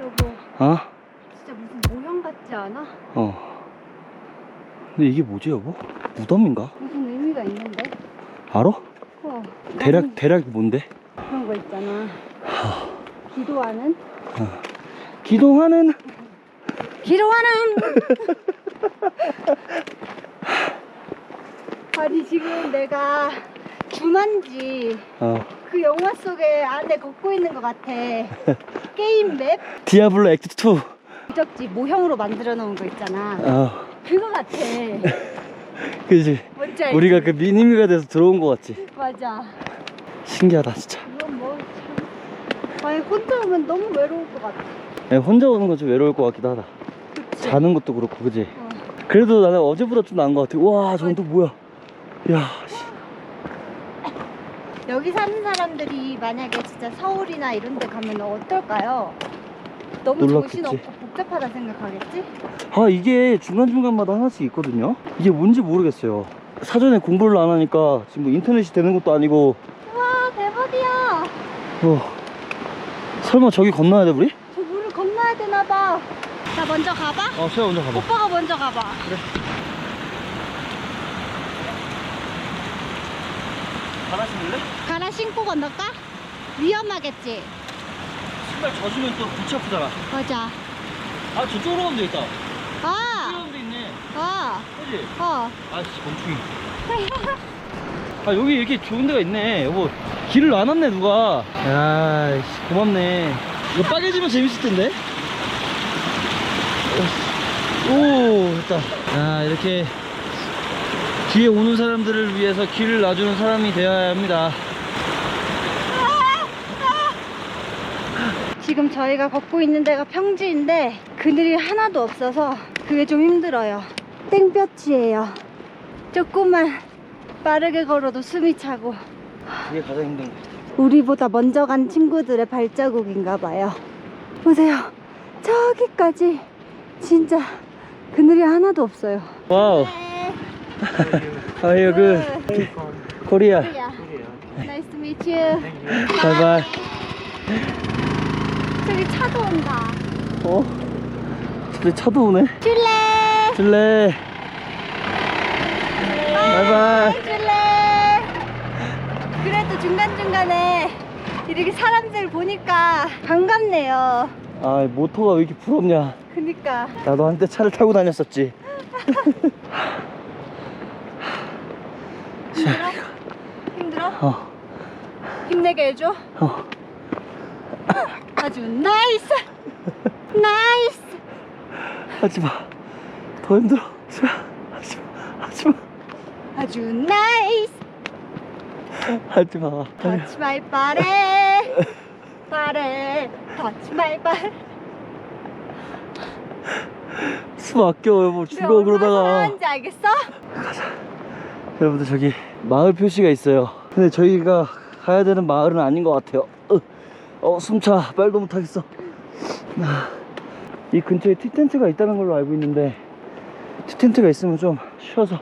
여보, 어? 진짜 무슨 모형 같지 않아? 어. 근데 이게 뭐지 여보? 무덤인가? 무슨 의미가 있는데? 알아? 어. 대략 대략 뭔데? 그런 거 있잖아. 기도하는? 기도하는 기도하는! 아니, 지금 내가 주만지 어 그 영화 속에 안에 걷고 있는 것 같아. 게임 맵? 디아블로 액트 2. 무적지 모형으로 만들어 놓은 거 있잖아. 어 그거 같아. 그지. 뭔지 알지? 우리가 그 미니미가 돼서 들어온 거 같지. 맞아. 신기하다 진짜. 이건 뭐 참. 아니 혼자 오면 너무 외로울 것 같아. 야, 혼자 오는 건 좀 외로울 것 같기도 하다. 그치? 자는 것도 그렇고 그지. 어. 그래도 나는 어제보다 좀 나은 것 같아. 와 저건 또 뭐야? 야 씨. 여기 사는 사람들이 만약에 진짜 서울이나 이런 데 가면 어떨까요? 너무 놀랍겠지. 정신없고 복잡하다 생각하겠지? 아 이게 중간중간마다 하나씩 있거든요 이게 뭔지 모르겠어요 사전에 공부를 안 하니까 지금 뭐 인터넷이 되는 것도 아니고 와 대박이야! 어, 설마 저기 건너야 돼 우리? 저 물을 건너야 되나 봐. 나 먼저 가봐. 어 세아 먼저 가봐 오빠가 먼저 가봐. 신을래? 갈아 신고 건널까? 위험하겠지? 신발 젖으면 또 골치 아프잖아 맞아. 아 저쪽으로 가면 되겠다 아! 가면 돼 있네 아! 그지? 어. 아씨 멈추기 아 여기 이렇게 좋은 데가 있네 여보 길을 안 왔네 누가 야 씨 고맙네 이거 빠개지면 재밌을 텐데 오 됐다 야 이렇게 뒤에 오는 사람들을 위해서 길을 놔주는 사람이 되어야 합니다 지금 저희가 걷고 있는 데가 평지인데 그늘이 하나도 없어서 그게 좀 힘들어요. 땡볕이에요. 조금만 빠르게 걸어도 숨이 차고 그게 가장 힘든 거 우리보다 먼저 간 친구들의 발자국인가 봐요. 보세요. 저기까지 진짜 그늘이 하나도 없어요. 와우 아유 그 코리아 Nice to meet you. 저기 차도 온다. 어? 근데 차도 오네 줄래? 줄래 바이바이 줄래? 그래도 중간중간에 이렇게 사람들 보니까 반갑네요. 아 모터가 왜 이렇게 부럽냐 그니까. 나도 한때 차를 타고 다녔었지 힘들어? 힘들어? 어, 힘내게 해줘. 어. 아주 나이스! 나이스! 하지마. 더 힘들어. 수야 하지마. 하지마. 아주 나이스! 하지마. 터치 마이 바레 바레 터치 마이 바레 숨 아껴 여보 죽어 그러다가. 사랑하는지 알겠어? 여러분들 저기 마을 표시가 있어요. 근데 저희가 가야 되는 마을은 아닌 것 같아요 어, 어 숨차 말도 못하겠어 아, 이 근처에 티텐트가 있다는 걸로 알고 있는데 티텐트가 있으면 좀 쉬어서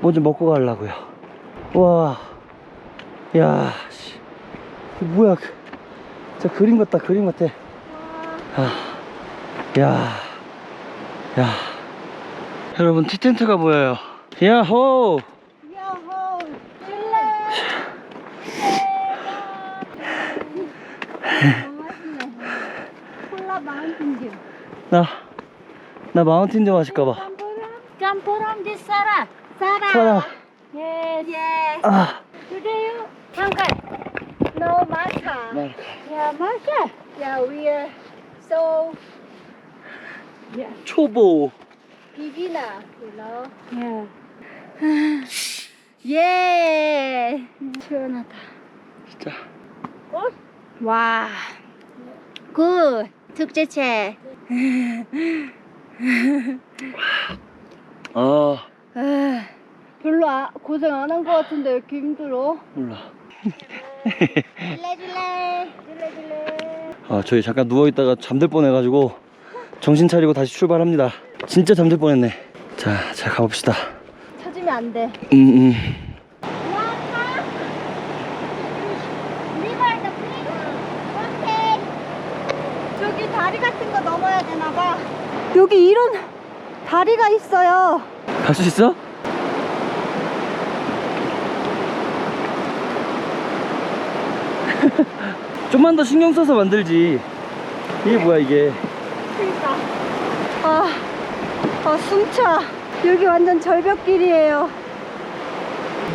뭐 좀 먹고 가려고요 와, 야, 씨, 이거 뭐야? 그- 진짜 그림 같다, 그림 같아. 아, 야, 야, 여러분 티텐트가 보여요. 야호 줄래 너무 맛있네 콜라 마운틴 나, 나 마운틴 좀 마실까봐. campuran di Sarah Sarah Sarah. yes yes 아, today you Angkat no Martha 나, yeah Martha yeah we are so yeah 초보. beginner you know yeah 예 시원하다 진짜. 와 굿 특제체 아, 에, 별로 아, 고생 안 한 것 같은데 왜 이렇게 힘들어? 몰라. 줄래 줄래 줄래 줄래 아, 저희 잠깐 누워있다가 잠들 뻔해가지고 정신 차리고 다시 출발합니다. 진짜 잠들 뻔했네. 자, 자, 가봅시다. 찾으면 안 돼. 음, 음. 저기 여기 다리 같은 거 넘어야 되나 봐. 여기 이런 다리가 있어요. 갈 수 있어? 좀만 더 신경 써서 만들지. 이게 뭐야 이게? 그러니까. 아, 아 숨차. 여기 완전 절벽길이에요.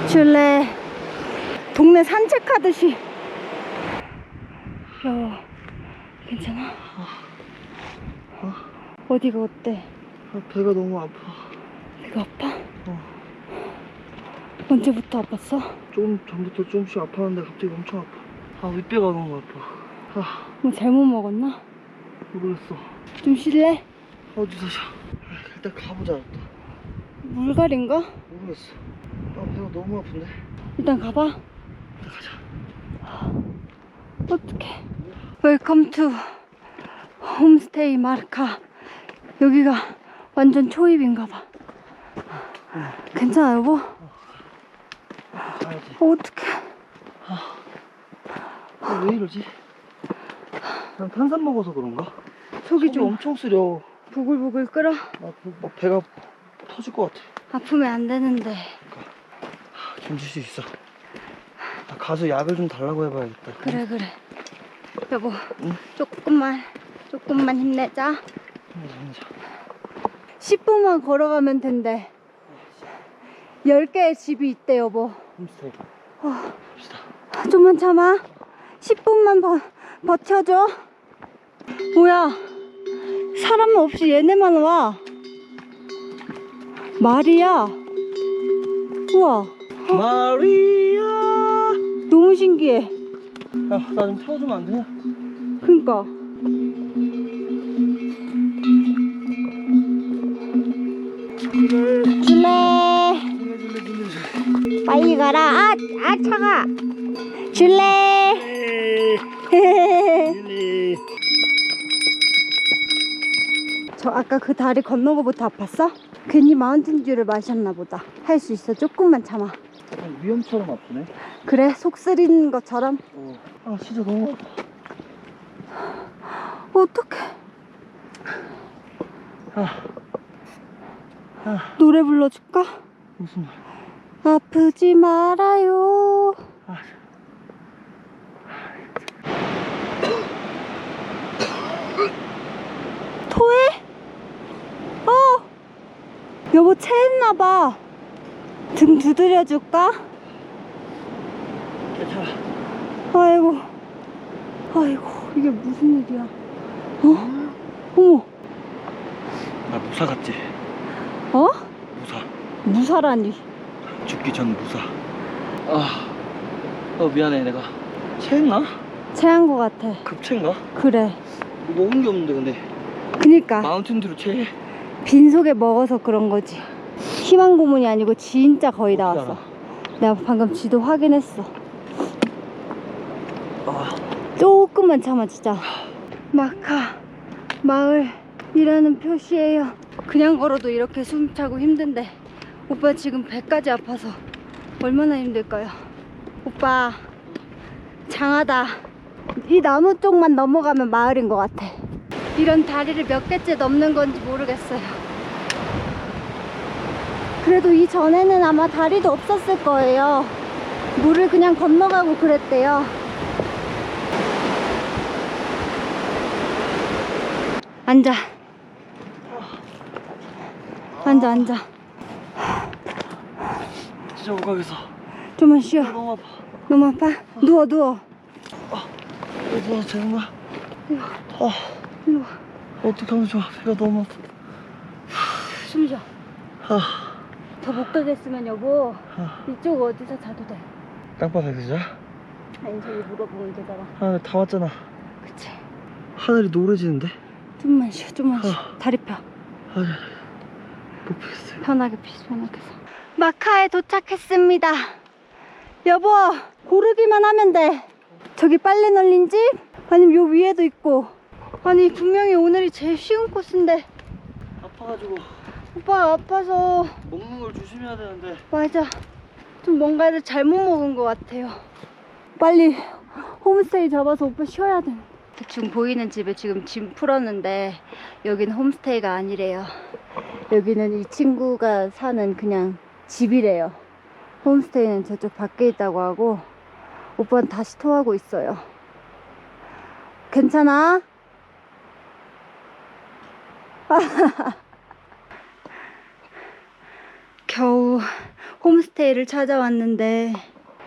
줄래. 동네 산책하듯이. 여보, 괜찮아? 어디가 어때? 아, 배가 너무 아파. 배가 아파? 어. 언제부터 아팠어? 조금 전부터 조금씩 아팠는데 갑자기 엄청 아파. 아 윗배가 너무 아파. 아 뭐 잘못 먹었나? 모르겠어. 좀 쉴래? 어디서 자? 아, 일단 가보자. 일단. 물갈인가? 모르겠어. 아 배가 너무 아픈데. 일단 가봐. 일단 가자. 어떡해. 웰컴 투 홈스테이 마르카. 여기가 완전 초입인가 봐. 괜찮아, 여보? 가야지. 어떡해. 아, 왜 이러지? 난 탄산 먹어서 그런가? 속이 좀 엄청 쓰려. 부글부글 끓어. 나 배- 막 배가 터질 것 같아. 아프면 안 되는데. 견딜 수 있어. 나 가서 약을 좀 달라고 해봐야겠다. 그래, 그래. 여보, 응? 조금만, 조금만 힘내자. 힘내자. 10분만 걸어가면 된대. 10개의 집이 있대, 여보. 어. 갑시다. 좀만 참아. 10분만 버, 버텨줘. 뭐야. 사람 없이 얘네만 와. 말이야. 우와. 마리아. 너무 신기해. 야, 나 좀 태워주면 안 되냐? 그니까. 줄래. 줄래, 줄래, 줄래, 줄래. 빨리 가라. 아, 아, 차가. 줄래. 줄래. 저 아까 그 다리 건너고 부터 아팠어? 괜히 마운틴 듀를 마셨나 보다. 할 수 있어. 조금만 참아. 약간 위험처럼 아프네. 그래, 속 쓰리는 것처럼. 어. 아, 진짜 너무. 어떡해. 아, 아, 노래 불러줄까? 무슨 말. 아프지 말아요. 아, 토해? 어! 여보 체했나봐. 등 두드려줄까? 괜찮아. 아이고. 아이고, 이게 무슨 일이야. 어? 어머, 나 무사 같지? 어? 무사. 무사라니. 죽기 전 무사. 아, 어 미안해 내가 체했나? 체한 것 같아. 급체인가? 그래. 뭐 먹은 게 없는데 근데 그니까, 마운틴드로 체해? 빈속에 먹어서 그런 거지. 희망 고문이 아니고 진짜 거의 다 어떻게 왔어. 내가 방금 지도 확인했어. 아, 조금만 참아 진짜 마카 마을이라는 표시예요. 그냥 걸어도 이렇게 숨차고 힘든데 오빠 지금 배까지 아파서 얼마나 힘들까요? 오빠 장하다. 이 나무 쪽만 넘어가면 마을인 것 같아. 이런 다리를 몇 개째 넘는 건지 모르겠어요. 그래도 이 전에는 아마 다리도 없었을 거예요. 물을 그냥 건너가고 그랬대요 앉아. 앉아, 앉아. 진짜 못 가겠어. 좀만 쉬어. 너무 아파. 너무 아파? 누워, 누워. 이거 뭐 되는 거야? 아, 일로 와. 어떻게 하면 좋아? 배가 너무 아파. 숨 쉬어. 아, 더 못 가겠으면 여보, 아. 이쪽 어디서 자도 돼. 땅바닥에서 자? 아니, 저기 물어보면 되잖아. 아, 다 왔잖아. 그치. 하늘이 노래지는데? 좀만 쉬어, 좀만 쉬어. 아. 다리 펴. 아니, 아니, 못 피겠어요. 편하게 피, 편하게 서. 마카에 도착했습니다. 여보, 고르기만 하면 돼. 저기 빨래 널린 집? 아니면 요 위에도 있고. 아니, 분명히 오늘이 제일 쉬운 코스인데. 아파가지고 오빠 아파서 먹는 걸 조심해야 되는데. 맞아 좀 뭔가를 잘못 먹은 것 같아요 빨리 홈스테이 잡아서 오빠 쉬어야 돼 대충 보이는 집에 지금 짐 풀었는데 여긴 홈스테이가 아니래요. 여기는 이 친구가 사는 그냥 집이래요. 홈스테이는 저쪽 밖에 있다고 하고 오빠는 다시 토하고 있어요. 괜찮아? 겨우 홈스테이를 찾아왔는데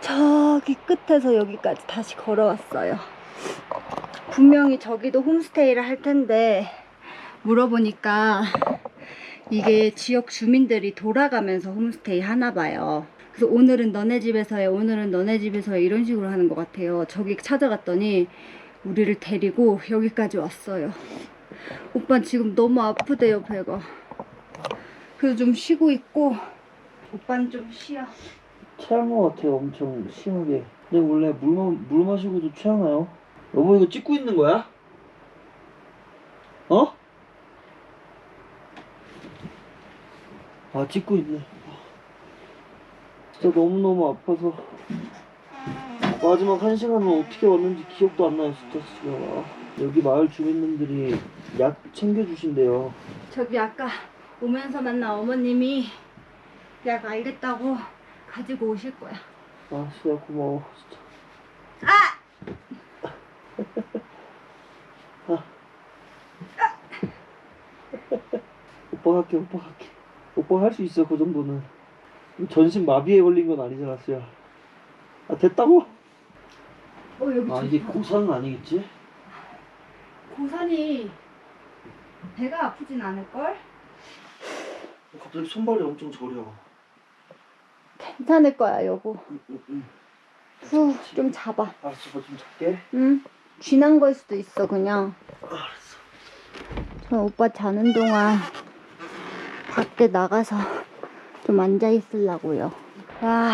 저기 끝에서 여기까지 다시 걸어왔어요. 분명히 저기도 홈스테이를 할 텐데 물어보니까 이게 지역 주민들이 돌아가면서 홈스테이 하나 봐요. 그래서 오늘은 너네 집에서 해, 오늘은 너네 집에서 해 이런 식으로 하는 것 같아요. 저기 찾아갔더니 우리를 데리고 여기까지 왔어요. 오빠 지금 너무 아프대요, 배가. 그래서 좀 쉬고 있고 오빠는 좀 쉬어. 체한 것 같아요 엄청 심하게 근데 원래 물, 마, 물 마시고도 체하나요? 여보 이거 찍고 있는 거야? 어? 아 찍고 있네 진짜 너무너무 아파서 마지막 한 시간은 어떻게 왔는지 기억도 안 나요 진짜 지금 여기 마을 주민님들이 약 챙겨주신대요 저기 아까 오면서 만난 어머님이 약 알겠다고 가지고 오실 거야. 아 진짜 고마워 진짜 아! 오빠 갈게 오빠 갈게 오빠 할수 있어 그 정도는 전신 마비에 걸린 건 아니잖아 수야 아 됐다고? 어 여기 아 이게 고산은 아니겠지? 고산이 배가 아프진 않을 걸? 갑자기 손발이 엄청 저려 괜찮을 거야 여보. 응, 응, 응. 후 좀 잡아. 알았어 좀 작게 응. 쥐난 걸 수도 있어 그냥. 알았어 저 오빠 자는 동안 밖에 나가서 좀 앉아 있으려고요. 와,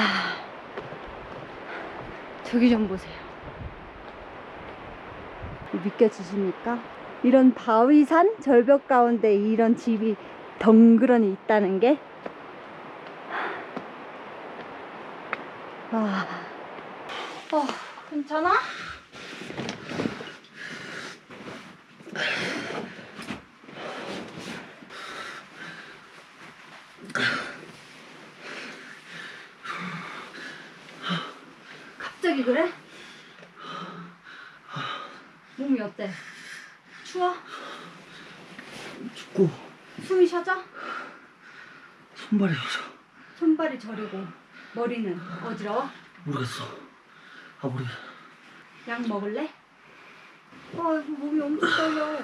저기 좀 보세요. 믿겨지십니까? 이런 바위산 절벽 가운데 이런 집이 덩그러니 있다는 게. 와, 어, 괜찮아? 갑자기 그래? 몸이 어때? 추워? 춥고 숨이 쉬어져? 손발이 저려 손발이 저리고 머리는 어지러워? 모르겠어 아 모르겠어 약 먹을래? 아 이거 몸이 엄청 떨려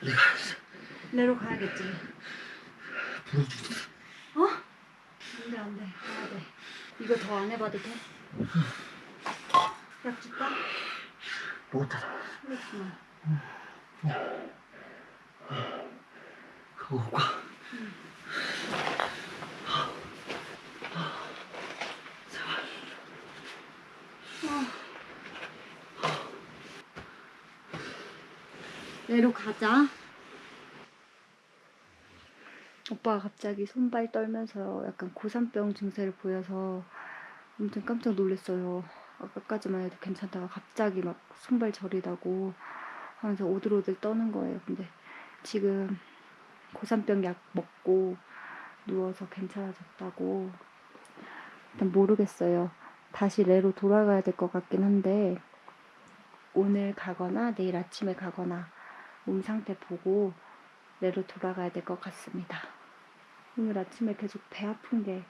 내가 내로 가야겠지 부러지고 어? 안돼 안돼 가야 돼 이거 더 안 해봐도 돼? 약 줄까? 먹었잖아 그렇구나 가고 올까? 내로 가자. 오빠가 갑자기 손발 떨면서 약간 고산병 증세를 보여서 엄청 깜짝 놀랐어요. 아까까지만 해도 괜찮다가 갑자기 막 손발 저리다고 하면서 오들오들 떠는 거예요. 근데 지금 고산병 약 먹고 누워서 괜찮아졌다고 일단 모르겠어요. 다시 레로 돌아가야 될 것 같긴 한데 오늘 가거나 내일 아침에 가거나 몸 상태 보고 내로 돌아가야 될 것 같습니다. 오늘 아침에 계속 배 아픈 게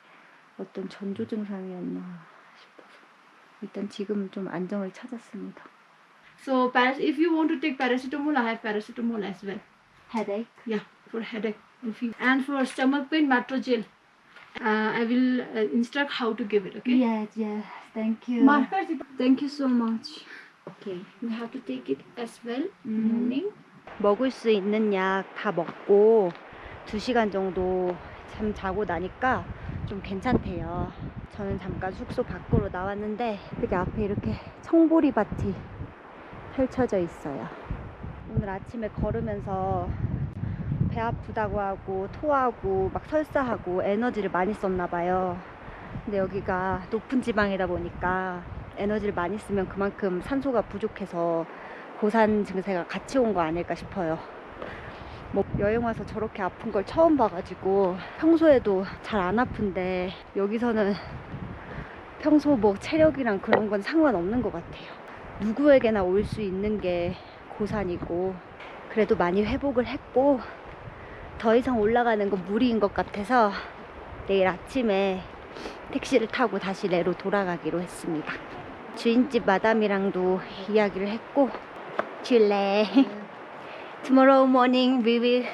어떤 전조 증상이었나 싶어서 일단 지금 좀 안정을 찾았습니다. So if you want to take paracetamol, I have paracetamol as well. Headache? Yeah, for headache and for stomach pain, Matrogel. Uh, I will uh, instruct how to give it. Okay. Yes, yes. Thank you. Markers, Thank you so much. okay. You have to take it as well in Mhm. morning. 먹을 수 있는 약 다 먹고 2시간 정도 잠 자고 나니까 좀 괜찮대요. 저는 잠깐 숙소 밖으로 나왔는데 여기 앞에 이렇게 청보리 밭이 펼쳐져 있어요. 오늘 아침에 걸으면서 배 아프다고 하고 토하고 막 설사하고 에너지를 많이 썼나 봐요. 근데 여기가 높은 지방이다 보니까 에너지를 많이 쓰면 그만큼 산소가 부족해서 고산 증세가 같이 온 거 아닐까 싶어요. 뭐 여행 와서 저렇게 아픈 걸 처음 봐가지고 평소에도 잘 안 아픈데 여기서는 평소 뭐 체력이랑 그런 건 상관없는 것 같아요. 누구에게나 올 수 있는 게 고산이고 그래도 많이 회복을 했고 더 이상 올라가는 건 무리인 것 같아서 내일 아침에 택시를 타고 다시 내로 돌아가기로 했습니다. 주인집 마담이랑도 이야기를 했고 줄래 Tomorrow morning we will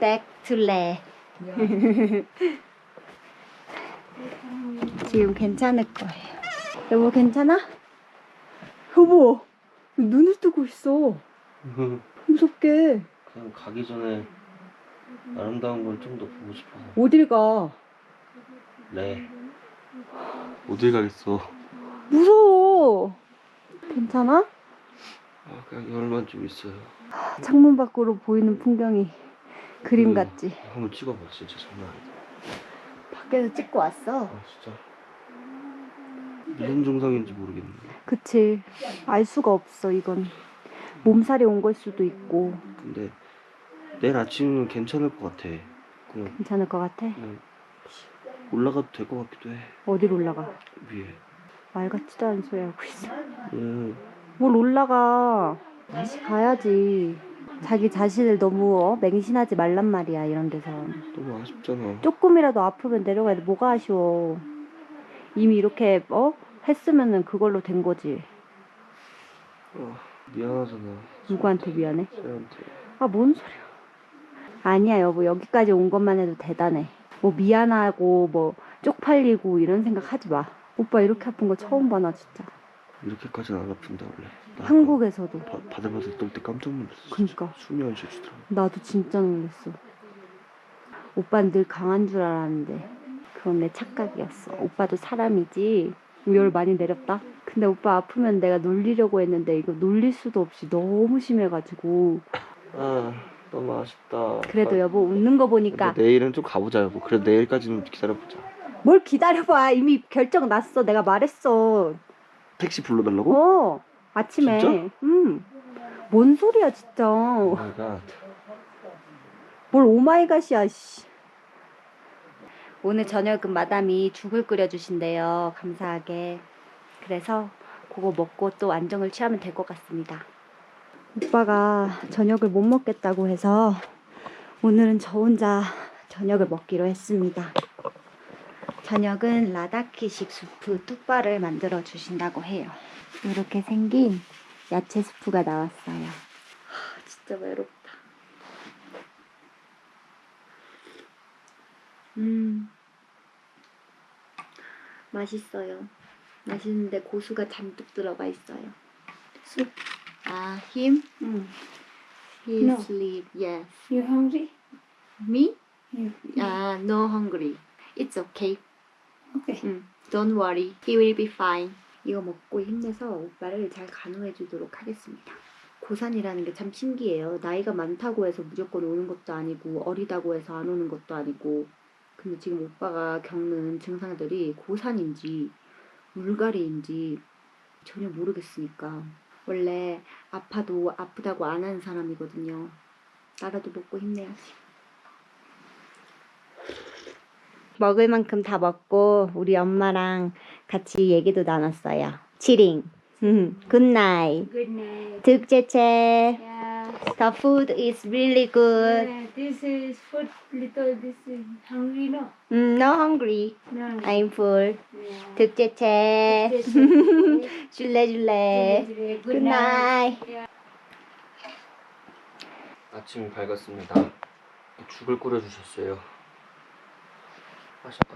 back to Le 지금 괜찮을 거예요. 여보 괜찮아? 여보 눈을 뜨고 있어. 무섭게. 그냥 가기 전에 아름다운 걸 좀 더 보고 싶어서. 어딜 가? 네. 어딜 가겠어? 무서워. 괜찮아? 아, 그냥 열만 좀 있어요. 창문 밖으로 보이는 풍경이 그림 음. 같지? 한번 찍어봐, 진짜 장난 아니다. 밖에서 찍고 왔어. 아, 진짜. 무슨 증상인지 모르겠는데. 그치. 알 수가 없어, 이건. 몸살이 온 걸 수도 있고. 근데 내일 아침은 괜찮을 것 같아. 그냥, 괜찮을 것 같아. 그냥 올라가도 될 것 같기도 해. 어디로 올라가? 위에. 말 같지도 않은 소리 하고 있어. 음, 뭘 올라가. 다시 가야지. 자기 자신을 너무 어? 맹신하지 말란 말이야, 이런 데서. 너무 아쉽잖아. 조금이라도 아프면 내려가야 돼. 뭐가 아쉬워. 이미 이렇게, 어? 했으면은 그걸로 된 거지. 아, 미안하잖아. 누구한테 미안해? 쟤한테. 아, 뭔 소리야. 아니야, 여보. 여기까지 온 것만 해도 대단해. 뭐 미안하고, 뭐 쪽팔리고 이런 생각 하지 마. 오빠 이렇게 아픈 거 처음 봐, 나 진짜. 이렇게까지는 안 아픈다 원래. 나 한국에서도. 바, 바들바들 떨때 깜짝 놀랐어. 그니까. 숨이 안 쉬어지더라고. 나도 진짜 놀랐어. 오빠는 늘 강한 줄 알았는데. 그건 내 착각이었어. 오빠도 사람이지. 열 많이 내렸다. 근데 오빠 아프면 내가 놀리려고 했는데 이거 놀릴 수도 없이 너무 심해가지고. 아 너무 아쉽다. 그래도 아, 여보 웃는 거 보니까 근데 내일은 좀 가보자 여보. 그래 도 내일까지는 기다려보자. 뭘 기다려봐. 이미 결정 났어. 내가 말했어. 택시 불러달라고? 어, 아침에. 진짜? 음. 뭔 소리야, 진짜. 오 마이 갓. 뭘 오마이갓이야, 씨. 오늘 저녁은 마담이 죽을 끓여주신대요. 감사하게. 그래서 그거 먹고 또 안정을 취하면 될 것 같습니다. 오빠가 저녁을 못 먹겠다고 해서 오늘은 저 혼자 저녁을 먹기로 했습니다. 저녁은 라다키식 수프 뚝바를 만들어 주신다고 해요. 이렇게 생긴 야채 수프가 나왔어요. 하, 진짜 외롭다. 음, 맛있어요. 맛있는데 고수가 잔뜩 들어가 있어요. Soup. 아, him? Mm. He No. sleep. Yes. You hungry? Me? You. Ah, no hungry. It's okay. Okay. 음, don't worry. He will be fine. 이거 먹고 힘내서 오빠를 잘 간호해 주도록 하겠습니다. 고산이라는 게 참 신기해요. 나이가 많다고 해서 무조건 오는 것도 아니고 어리다고 해서 안 오는 것도 아니고 근데 지금 오빠가 겪는 증상들이 고산인지 물갈이인지 전혀 모르겠으니까 원래 아파도 아프다고 안 하는 사람이거든요. 나라도 먹고 힘내야지. 먹을 만큼 다 먹고 우리 엄마랑 같이 얘기도 나눴어요. 치링. 굿나잇. Good night. 득제체. Yeah. The food is really good. Yeah, this is food little. This is hungry, no? Mm, no hungry. No. I'm full. Yeah. 득제체. 줄래. Good night. 굿나잇. 아침이 밝았습니다. 죽을 끓여주셨어요. 맛있다.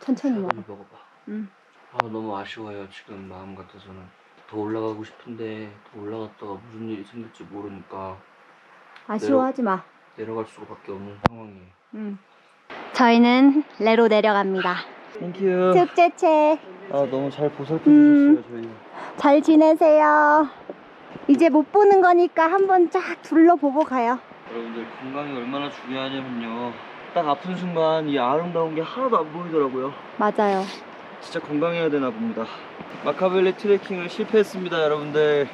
천천히 먹어. 먹어봐. 응. 아 너무 아쉬워요 지금 마음 같아서는 더 올라가고 싶은데 더 올라갔다가 무슨 일이 생길지 모르니까 아쉬워하지 마. 내려갈 수밖에 없는 상황이에요. 음. 저희는 레로 내려갑니다. 땡큐. 득제체. 아 너무 잘 보살펴 음. 주셨어요 저희. 잘 지내세요. 이제 못 보는 거니까 한번 쫙 둘러보고 가요. 여러분들 건강이 얼마나 중요하냐면요. 딱 아픈 순간 이 아름다운 게 하나도 안 보이더라고요. 맞아요. 진짜 건강해야 되나 봅니다. 마카벨리 트레킹을 실패했습니다, 여러분들.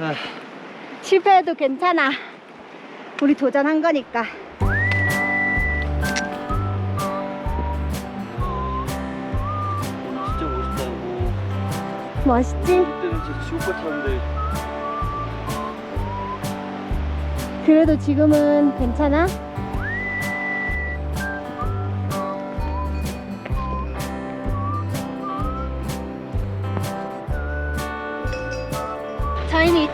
아, 실패해도 괜찮아. 우리 도전한 거니까. 진짜 멋있다, 이거. 멋있지? 이때는 진짜 지옥 같았는데. 그래도 지금은 괜찮아?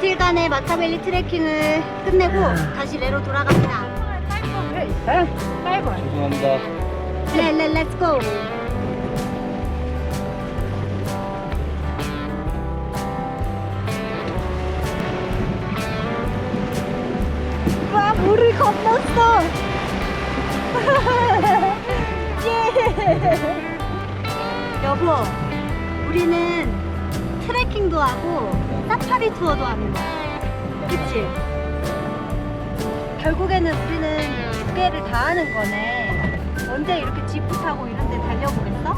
이틀간의 마카벨리 트레킹을 끝내고 다시 레로 돌아갑니다. 죄송합니다. 레, 레, 렛츠 고! 와, 물을 건넜어! 예! 여보, 우리는 트레킹도 하고 사파리 투어도 하는 거야. 그치? 결국에는 우리는 두 개를 다 하는 거네. 언제 이렇게 지프 타고 이런 데 달려보겠어?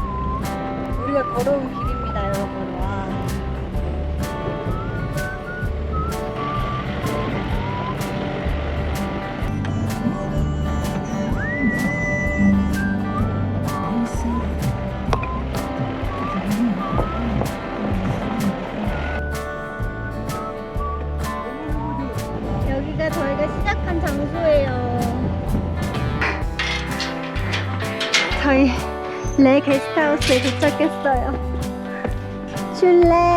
우리가 걸어온 길입니다, 여러분. 도착했어요. 슐레.